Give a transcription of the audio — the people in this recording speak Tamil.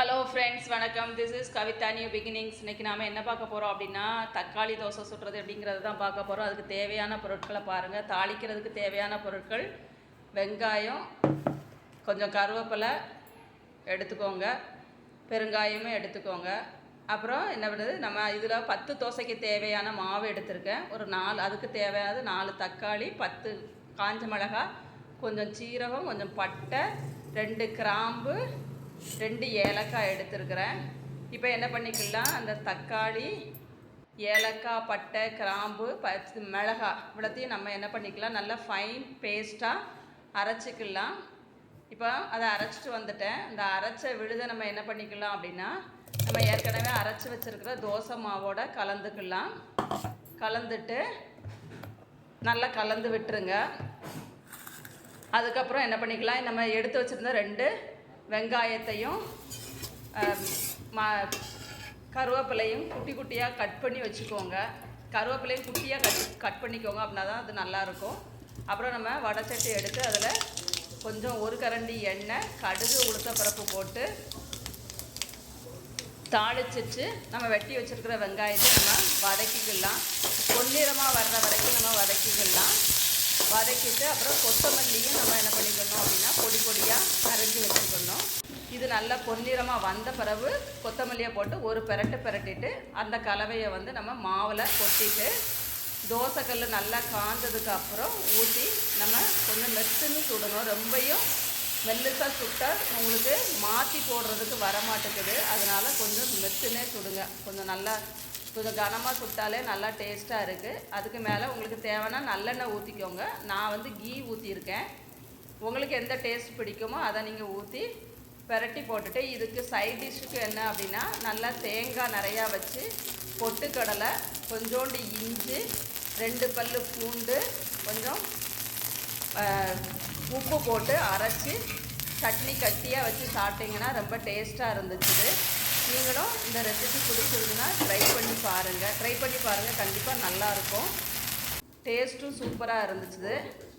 ஹலோ ஃப்ரெண்ட்ஸ் வணக்கம். This is Kavitha new beginnings இன்னைக்கு நாம் என்ன பார்க்க போகிறோம் அப்படின்னா தக்காளி தோசை சுடுறது அப்படிங்கிறது தான் பார்க்க போகிறோம் அதுக்கு தேவையான பொருட்களை பாருங்கள் தாளிக்கிறதுக்கு தேவையான பொருட்கள் வெங்காயம் கொஞ்சம் கருவேப்பிலை எடுத்துக்கோங்க. பெருங்காயமும் எடுத்துக்கோங்க. அப்புறம் என்ன பண்ணுது? நம்ம இதில் பத்து தோசைக்கு தேவையான மாவு எடுத்திருக்கேன். ஒரு நாலு அதுக்கு தேவையானது நாலு தக்காளி பத்து காஞ்ச மிளகாய் கொஞ்சம் சீரகம் கொஞ்சம் பட்டை ரெண்டு கிராம்பு ரெண்டு ஏலக்காய் எடுத்துருக்கிறேன். இப்போ என்ன பண்ணிக்கலாம்? அந்த தக்காளி ஏலக்காய் பட்டை கிராம்பு பச்சை மிளகாய் இவ்வளோத்தையும் நம்ம என்ன பண்ணிக்கலாம்? நல்லா ஃபைன் பேஸ்ட்டாக அரைச்சிக்கலாம். இப்போ அதை அரைச்சிட்டு வந்துட்டேன். இந்த அரைச்ச விழுதை நம்ம என்ன பண்ணிக்கலாம் அப்படின்னா நம்ம ஏற்கனவே அரைச்சி வச்சுருக்கிற தோசை மாவோட கலந்துக்கலாம். கலந்துட்டு நல்லா கலந்து விட்டுருங்க. அதுக்கப்புறம் என்ன பண்ணிக்கலாம்? நம்ம எடுத்து வச்சுருந்த ரெண்டு வெங்காயத்தையும் ம கருவேப்பிலையும் குட்டி குட்டியாக கட் பண்ணி வச்சுக்கோங்க. கருவேப்பிலையும் குட்டியாக கட் கட் பண்ணிக்கோங்க அப்படின்னா தான் அது நல்லாயிருக்கும் அப்புறம் நம்ம வடச்சட்டி எடுத்து அதில் கொஞ்சம் ஒரு கரண்டி எண்ணெய் கடுகு உளுத்தப்பருப்பு போட்டு தாளிச்சிட்டு நம்ம வெட்டி வச்சுருக்கிற வெங்காயத்தை நம்ம வதக்கிக்கலாம். பொன்னிறமாக வர்ற வரைக்கும் நம்ம வதக்கிக்கலாம். வதக்கிட்டு அப்புறம் கொத்தமல்லியும் நம்ம என்ன பண்ணிக்கணும் அப்படின்னா இது நல்லா பொன்னிறமாக வந்த பிறகு கொத்தமல்லியை போட்டு ஒரு பெரட்டு பெரட்டிட்டு அந்த கலவையை வந்து நம்ம மாவில் கொட்டிட்டு தோசைக்கல் நல்லா காஞ்சதுக்கு அப்புறம் ஊற்றி நம்ம கொஞ்சம் மெத்துன்னு சுடணும். ரொம்பையும் மெல்லுசாக சுட்டால் உங்களுக்கு மாற்றி போடுறதுக்கு வர மாட்டேங்குது கொஞ்சம் மெத்துனே சுடுங்க. கொஞ்சம் நல்லா கொஞ்சம் கனமாக சுட்டாலே நல்லா டேஸ்ட்டாக இருக்குது அதுக்கு மேலே உங்களுக்கு தேவைன்னா நல்லெண்ணெய் ஊற்றிக்கோங்க நான் வந்து கீ ஊற்றியிருக்கேன் உங்களுக்கு எந்த டேஸ்ட் பிடிக்குமோ அதை நீங்கள் ஊற்றி பெரட்டி போட்டுட்டு இதுக்கு சைட் டிஷ்ஷுக்கு என்ன அப்படின்னா நல்லா தேங்காய் நிறையா வச்சு பொட்டுக்கடலை கொஞ்சோண்டு இஞ்சி ரெண்டு பல் பூண்டு கொஞ்சம் உப்பு போட்டு அரைச்சி சட்னி கட்டியாக வச்சு சாப்பிட்டிங்கன்னா ரொம்ப டேஸ்ட்டாக இருந்துச்சு நீங்களும் இந்த ரெசிபி பிடிச்சிருந்துன்னா ட்ரை பண்ணி பாருங்கள் ட்ரை பண்ணி பாருங்கள் கண்டிப்பாக நல்லாயிருக்கும் டேஸ்ட்டும் சூப்பராக இருந்துச்சு